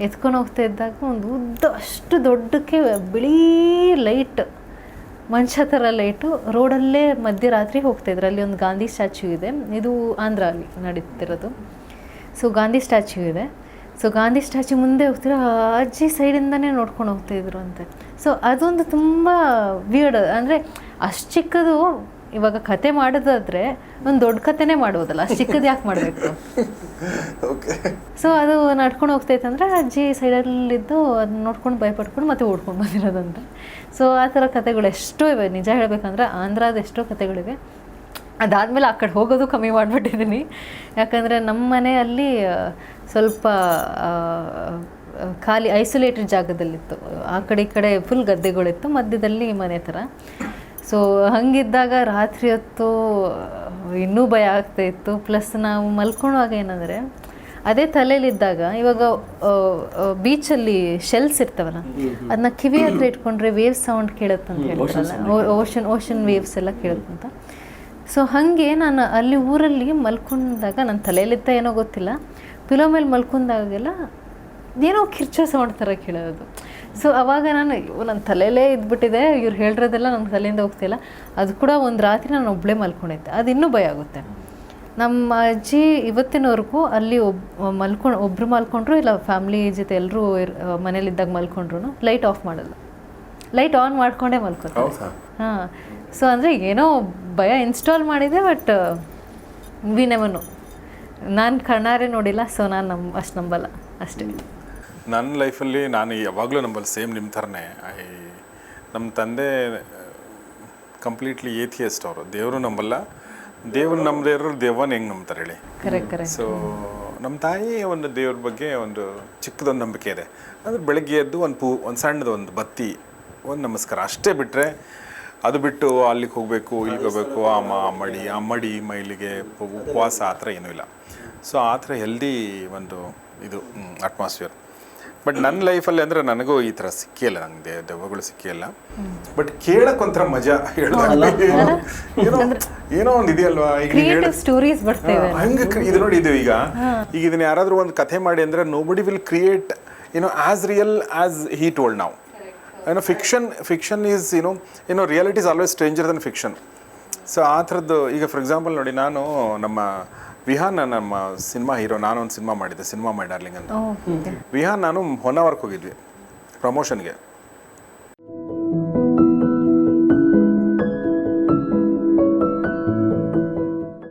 ಎತ್ಕೊಂಡು ಹೋಗ್ತಾ ಇದ್ದಾಗ ಒಂದು ಉದ್ದ ಅಷ್ಟು ದೊಡ್ಡಕ್ಕೆ ಬಿಳಿ ಲೈಟ್ ಮನುಷ್ಯ ಥರ ಲೈಟು ರೋಡಲ್ಲೇ ಮಧ್ಯರಾತ್ರಿ ಹೋಗ್ತಾ ಇದ್ರು. ಅಲ್ಲಿ ಒಂದು ಗಾಂಧಿ ಸ್ಟ್ಯಾಚ್ಯೂ ಇದೆ. ಇದು ಆಂಧ್ರ ಅಲ್ಲಿ ನಡೀತಿರೋದು. ಸೊ ಗಾಂಧಿ ಸ್ಟ್ಯಾಚ್ಯೂ ಇದೆ. ಸೊ ಗಾಂಧಿ ಸ್ಟ್ಯಾಚ್ಯೂ ಮುಂದೆ ಹೋಗ್ತಿರೋ ಅಜ್ಜಿ ಸೈಡಿಂದನೇ ನೋಡ್ಕೊಂಡು ಹೋಗ್ತಾಯಿದ್ರು ಅಂತೆ. ಸೊ ಅದೊಂದು ತುಂಬ ವಿಯರ್ಡ್ ಅಂದರೆ ಅಷ್ಟು ಚಿಕ್ಕದು ಇವಾಗ ಕತೆ ಮಾಡೋದಾದ್ರೆ ಒಂದು ದೊಡ್ಡ ಕತೆನೇ ಮಾಡ್ಬೋದಲ್ಲ ಚಿಕ್ಕದು ಯಾಕೆ ಮಾಡಬೇಕು? ಸೊ ಅದು ನಡ್ಕೊಂಡು ಹೋಗ್ತೈತೆ ಅಂದರೆ ಅಜ್ಜಿ ಸೈಡಲ್ಲಿದ್ದು ಅದನ್ನ ನೋಡ್ಕೊಂಡು ಭಯಪಡ್ಕೊಂಡು ಮತ್ತೆ ಓಡ್ಕೊಂಡು ಬಂದಿರೋದಂತೆ. ಸೊ ಆ ಥರ ಕತೆಗಳು ಎಷ್ಟೋ ಇವೆ. ನಿಜ ಹೇಳಬೇಕಂದ್ರೆ ಆಂಧ್ರದ ಎಷ್ಟೋ ಕತೆಗಳಿವೆ. ಅದಾದಮೇಲೆ ಆ ಕಡೆ ಹೋಗೋದು ಕಮ್ಮಿ ಮಾಡಿಬಿಟ್ಟಿದ್ದೀನಿ ಯಾಕಂದರೆ ನಮ್ಮ ಮನೆಯಲ್ಲಿ ಸ್ವಲ್ಪ ಖಾಲಿ ಐಸೋಲೇಟೆಡ್ ಜಾಗದಲ್ಲಿತ್ತು. ಆ ಕಡೆ ಈ ಕಡೆ ಫುಲ್ ಗದ್ದೆಗಳಿತ್ತು. ಮಧ್ಯದಲ್ಲಿ ಮನೆ ಥರ. ಸೊ ಹಂಗಿದ್ದಾಗ ರಾತ್ರಿ ಹೊತ್ತು ಇನ್ನೂ ಭಯ ಆಗ್ತಾ ಇತ್ತು. ಪ್ಲಸ್ ನಾವು ಮಲ್ಕೊಳ್ಳುವಾಗ ಏನಂದರೆ ಅದೇ ತಲೆಯಲ್ಲಿದ್ದಾಗ ಇವಾಗ ಬೀಚಲ್ಲಿ ಶೆಲ್ಸ್ ಇರ್ತಾವಲ್ಲ ಅದನ್ನ ಕಿವಿ ಹತ್ರ ಇಟ್ಕೊಂಡ್ರೆ ವೇವ್ ಸೌಂಡ್ ಕೇಳುತ್ತಂತ ಅಂತ ಹೇಳ್ತಾರಲ್ಲ ಓಷನ್ ಓಷನ್ ವೇವ್ಸ್ ಎಲ್ಲ ಕೇಳುತ್ತಂತ. ಸೊ ಹಾಗೆ ನಾನು ಅಲ್ಲಿ ಊರಲ್ಲಿ ಮಲ್ಕೊಂಡಾಗ ನನ್ನ ತಲೆಯಲ್ಲಿದ್ದ ಏನೋ ಗೊತ್ತಿಲ್ಲ. ಪಿಲೋ ಮೇಲೆ ಮಲ್ಕೊಂಡಾಗೆಲ್ಲ ಏನೋ ಕಿರ್ಚೋ ಸೌಂಡ್ ಥರ ಕೇಳೋದು. ಸೊ ಅವಾಗ ನಾನು ನನ್ನ ತಲೆಯಲ್ಲೇ ಇದ್ಬಿಟ್ಟಿದೆ. ಇವ್ರು ಹೇಳಿರೋದೆಲ್ಲ ನನ್ನ ತಲೆಯಿಂದ ಹೋಗ್ತಿಲ್ಲ ಅದು ಕೂಡ ಒಂದು ರಾತ್ರಿ ನಾನು ಒಬ್ಬಳೇ ಮಲ್ಕೊಂಡಿದ್ದೆ. ಅದು ಇನ್ನೂ ಭಯ ಆಗುತ್ತೆ. ನಮ್ಮ ಅಜ್ಜಿ ಇವತ್ತಿನವರೆಗೂ ಅಲ್ಲಿ ಒಬ್ ಮಲ್ಕೊಂಡು ಒಬ್ಬರು ಮಲ್ಕೊಂಡ್ರು ಇಲ್ಲ ಫ್ಯಾಮ್ಲಿ ಜೊತೆ ಎಲ್ಲರೂ ಮನೇಲಿದ್ದಾಗ ಮಲ್ಕೊಂಡ್ರು ಲೈಟ್ ಆಫ್ ಮಾಡಲ್ಲ. ಲೈಟ್ ಆನ್ ಮಾಡಿಕೊಂಡೇ ಮಲ್ಕೋತಾರೆ. ಹಾಂ. ಸೊ ಅಂದರೆ ಏನೋ ಭಯ ಇನ್ಸ್ಟಾಲ್ ಮಾಡಿದೆ ಬಟ್ ವಿ ನೆವನು ನಾನು ಕಣ್ಣಾರೆ ನೋಡಿಲ್ಲ ಸೊ ನಾನು ನಮ್ಮ ಅಷ್ಟು ನಂಬಲ್ಲ. ಅಷ್ಟೇ. ನನ್ನ ಲೈಫಲ್ಲಿ ನಾನು ಯಾವಾಗಲೂ ನಂಬಲ್ಲಿ ಸೇಮ್ ನಿಮ್ಮ ಥರನೇ. ಐ ನಮ್ಮ ತಂದೆ ಕಂಪ್ಲೀಟ್ಲಿ ಏಥಿಯಸ್ಟ್ ಅವರು. ದೇವರು ನಂಬಲ್ಲ. ದೇವ್ರು ನಂಬದೇ ಇರೋರು ದೇವನ್ ಹೆಂಗೆ ನಂಬ್ತಾರೆ ಹೇಳಿ. ಸೊ ನಮ್ಮ ತಾಯಿ ಒಂದು ದೇವ್ರ ಬಗ್ಗೆ ಒಂದು ಚಿಕ್ಕದೊಂದು ನಂಬಿಕೆ ಇದೆ. ಅಂದ್ರೆ ಬೆಳಗ್ಗೆ ಎದ್ದು ಒಂದು ಪೂ ಒಂದು ಸಣ್ಣದು ಒಂದು ಬತ್ತಿ ಒಂದು ನಮಸ್ಕಾರ ಅಷ್ಟೇ ಬಿಟ್ಟರೆ ಅದು ಬಿಟ್ಟು ಅಲ್ಲಿಗೆ ಹೋಗಬೇಕು ಇಲ್ಲಿಗೆ ಹೋಗಬೇಕು ಆ ಮಡಿ ಆ ಮಡಿ ಮೈಲಿಗೆ ಉಪ- ಉಪವಾಸ ಆ ಥರ ಏನೂ ಇಲ್ಲ. ಸೊ ಆ ಥರ ಹೆಲ್ದಿ ಒಂದು ಇದು ಅಟ್ಮಾಸ್ಫಿಯರ್ ಬಟ್ ನನ್ನ ಲೈಫಲ್ಲಿ ಅಂದರೆ ನನಗೂ ಈ ಥರ ಸಿಕ್ಕಿಲ್ಲ ನನಗೆ ದೆವ್ವಗಳು ಸಿಕ್ಕಿಲ್ಲ. ಬಟ್ ಕೇಳಕ್ ಒಂಥರ ಮಜಾ ಹೇಳ್ದಾಗ. ಏನೋ ಏನೋ ಒಂದು ಇದೆಯಲ್ವಾ? ಈಗ ಸ್ಟೋರೀಸ್ ಬರ್ತೇವೆ. ಹಂಗೆ ಇದು ನೋಡಿ ಇದು ಈಗ. ಈಗ ಇದನ್ನ ಯಾರಾದ್ರೂ ಒಂದು ಕಥೆ ಮಾಡಿ ಅಂದ್ರೆ ನೋಬಡಿ ವಿಲ್ ಕ್ರಿಯೇಟ್ ಏನೋ as real as he told ನಾವು ಏನೋ ಫಿಕ್ಷನ್ ಫಿಕ್ಷನ್ ಈಸ್ ಏನೋ ಏನೋ reality is always stranger than fiction so ಆ ಥರದ್ದು ಈಗ ಫಾರ್ ಎಕ್ಸಾಂಪಲ್ ನೋಡಿ ನಾನು ನಮ್ಮ ವಿಹಾನ್ ನಮ್ಮ ಸಿನಿಮಾ ಹೀರೋ ನಾನು ಒಂದು ಸಿನಿಮಾ ಮಾಡಿದ್ದೆ ಸಿನಿಮಾ ಮೈ ಡಾರ್ಲಿಂಗ್ ಅಂತ. ವಿಹಾನ್ ನಾನು ಹೊನ್ನಾವರ್ಕ್ ಹೋಗಿದ್ವಿ ಪ್ರಮೋಷನ್ಗೆ.